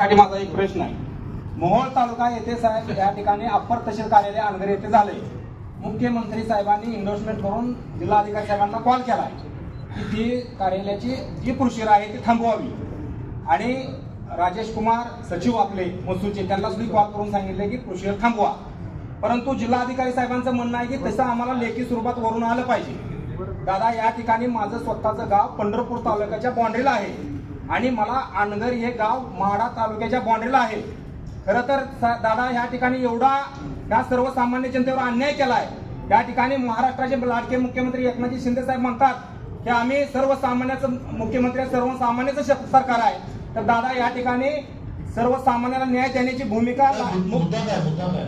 साठी माझा एक प्रश्न आहे. मोहोळ तालुका येथे साहेब या ठिकाणी अप्पर तहसील कार्यालय अनगर येथे झाले मुख्यमंत्री साहेबांनी इन्व्हेस्टमेंट करून जिल्हाधिकारी साहेबांना कॉल केला की ती कार्यालयाची जी प्रोसिजर आहे ती थांबवावी. आणि राजेश कुमार सचिव आपले महसूलचे त्यांना सुद्धा कॉल करून सांगितले की प्रोसिजर थांबवा. परंतु जिल्हाधिकारी साहेबांचं म्हणणं आहे की तसं आम्हाला लेखी स्वरूपात वरून आलं पाहिजे. दादा या ठिकाणी माझं स्वतःचं गाव पंढरपूर तालुक्याच्या बाँड्रीला आहे. आणि मला अनगर हे गाव माडा तालुक्याच्या बाँड्रीला आहे. खरं तर दादा या ठिकाणी एवढा या सर्वसामान्य जनतेवर अन्याय केलाय. या ठिकाणी महाराष्ट्राचे लाडके मुख्यमंत्री एकनाथजी शिंदे साहेब म्हणतात की आम्ही सर्वसामान्याचं मुख्यमंत्री सर्वसामान्याचं सरकार आहे. तर दादा या ठिकाणी सर्वसामान्याला न्याय देण्याची भूमिका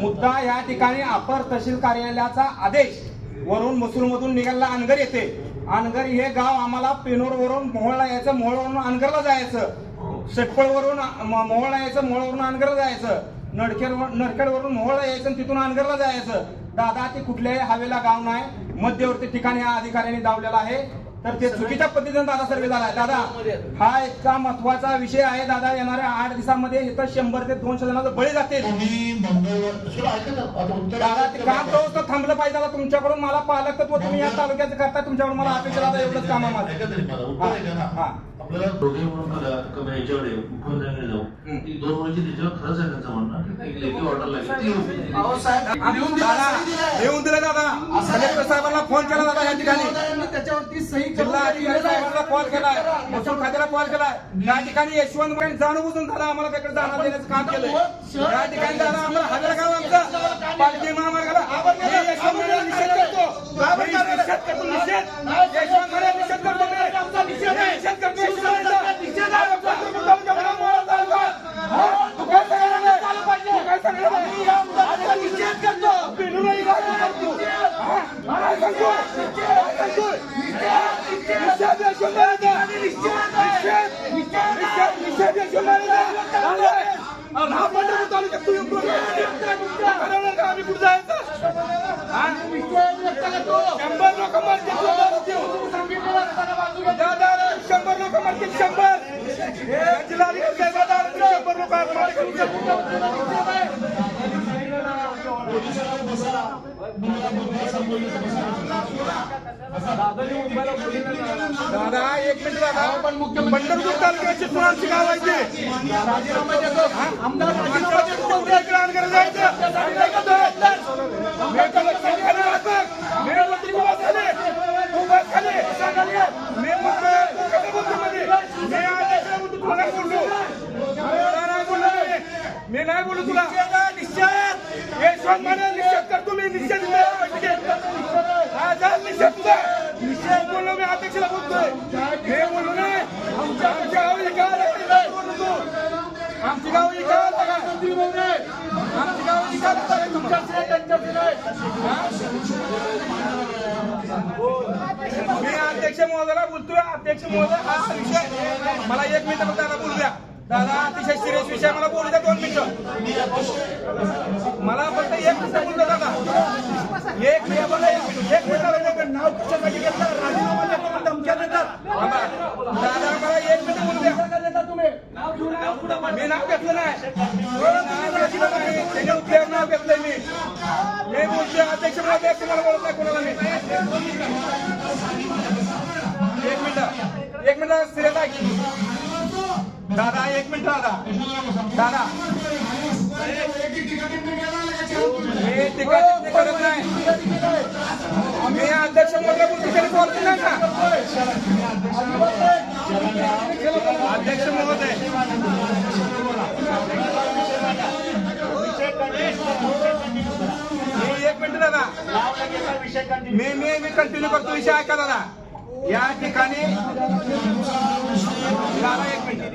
मुद्दा या ठिकाणी अपर तहसील कार्यालयाचा आदेश वरून मसूरमधून निघाला अनगर येते अनगर हे गाव आम्हाला पेनोर वरून मोहोळला यायचं मोहोळवरून अनगरला जायचं. शेटपळवरून म- मोहोळला यायचं मोहोळवरून अनगरला जायचं. नडखेड नडखेडवरून मोहोळला यायचं आणि तिथून अनगरला जायचं. दादा ते कुठल्याही हवेला गाव नाही. मध्यवर्ती ठिकाणी हा अधिकाऱ्यांनी दावलेला आहे. तर ते चुकीच्या पद्धतीने दादा सर्वे झाला. दादा हा इतका महत्त्वाचा विषय आहे दादा? येणाऱ्या आठ दिवसामध्ये इथं शंभर ते दोनशे जणांचं बळी जातील. दादा ते काम व्यवस्था थांबलं पाहिजे दादा. तुमच्याकडून मला पालकत्व तुम्ही या तालुक्याचं करता तुमच्याकडून मला अपेक्षा दादा एवढंच काम आहे माझं आपल्याला दोघे म्हणून बघा कमी याच्याकडे मुख्यमंत्र्यांकडे जाऊ. ती दोन वर्षी त्याच्यावर खरंच आहे त्यांचं म्हणणं. लेखी ऑर्डर लागली. लिहून दिलं, दादा कलेक्टर साहेबांना फोन केला दादा या ठिकाणी. त्याच्यावरती सही जिल्हा अधिकारी. साहेबांना कॉल केलाय. महसूल खात्याला कॉल केलाय. या ठिकाणी यशवंत मुळे जाणून दादा आम्हाला त्याकडे जाणं देण्याचं काम केलंय. या ठिकाणी दादा आम्हाला हजर गाव आमचं. पालखी महामार्गाला. यशवंत मुळे निषेध करतो निषेध यशवंत मुळे निषेध करतो मी निषेध करतो यशवंत मुळेचा. निषेध आहे. पंढरपूर तालुक्यामध्ये मोहोळ तालुका. हा? तू काय सांगणार आहे? तू काय सांगणार आहे? आता निषेध करतो. बिनुराई गाव करतो. हा? काय सांगतोय? काय सांगतोय? निषेध यशवंत मुळेचा. निषेध. निषेध. निषेध यशवंत मुळेचा. आलोय. आणि हा पंढरपूर तालुक्यात तू येऊन ठरवणार का आम्ही कुठं जायचं हा? शंभर लोक मारतील तू दारू देऊ. दादा, शंभर लोक मारतील शंभर हे जिल्हाधिकारी साहेब शंभर लोक आत्महत्या करून दादा एक मिनिट दादा. पण पंढरपूर तालुक्याची पुरांची गाव आहे ते. राजीनामा देतो आमदार राजीनामा देतो आणकर जायचं. मी नाही. मी. बोलू तुला. निश्चय यशवंत माने निश्चित करतो मी निश्चित सरकार जा निश्चित तुझा? निश्चित बोललो मी अध्यक्षाला बोलतोय. हे बोललो नाही. आमच्या आमच्या गावी गाव आहे, आमची गाव ही गाव आहे आमची गाव ही? तुमच्या मी अध्यक्ष महोदयाला बोलतोय अध्यक्ष महोदय हा विषय. मला एक मिनिट फक्त दादा बोलू द्या दादा अतिशय सिरियस विषय मला बोलू द्या दोन मिनिटं. मला फक्त एक मिनिट बोलतो दादा. एक मिनिट बोला एक मिनिट एक मिनिट. नाव कशासाठी घेतलं राजीनामा देतो म्हणून धमक्या देतात. थांबा. दादा मला एक मिनिट बोलू द्या. मी नाव घेतलं नाही. नाव घेतलं नाही त्याच्या उपयोग नाव घेतलंय मी. मी बोलतोय अध्यक्ष महोदय तुम्हाला बोलत नाही कोणाला मी. एक मिनिट. एक मिनिट सिरियस आहे दादा एक मिनिट दादा. दादा. अध्यक्ष महोदय. हो, एक मिनिट दादा. मी मी मी कंटिन्यू करतो. विषय ऐका दादा. या ठिकाणी दादा एक मिनिट.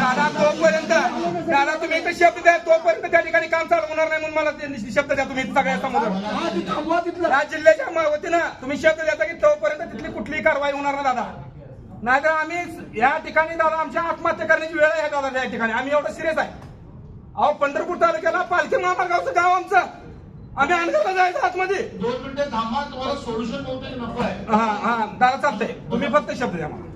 दादा तोपर्यंत तुम्ही इथे शब्द द्या तोपर्यंत त्या ठिकाणी काम चालू होणार नाही म्हणून मला शब्द द्या तुम्ही सगळ्या समोर. या जिल्ह्याच्या वतीनं तुम्ही शब्द द्याचा की तोपर्यंत तिथली कुठलीही कारवाई होणार नाही दादा. नाहीतर आम्ही या ठिकाणी दादा आमच्या आत्महत्या करण्याची वेळ आहे दादा या ठिकाणी. आम्ही एवढं सिरियस आहे. अहो पंढरपूर तालुक्याला पालखी महामार्गावचं गाव आमचं. आम्ही अनगरला जायचं आतमध्ये. दोन मिनिटं थांबा तुम्हाला सोल्युशन बहुतेक नको आहे. हा हा दादा चालतंय. तुम्ही फक्त शब्द द्या मला.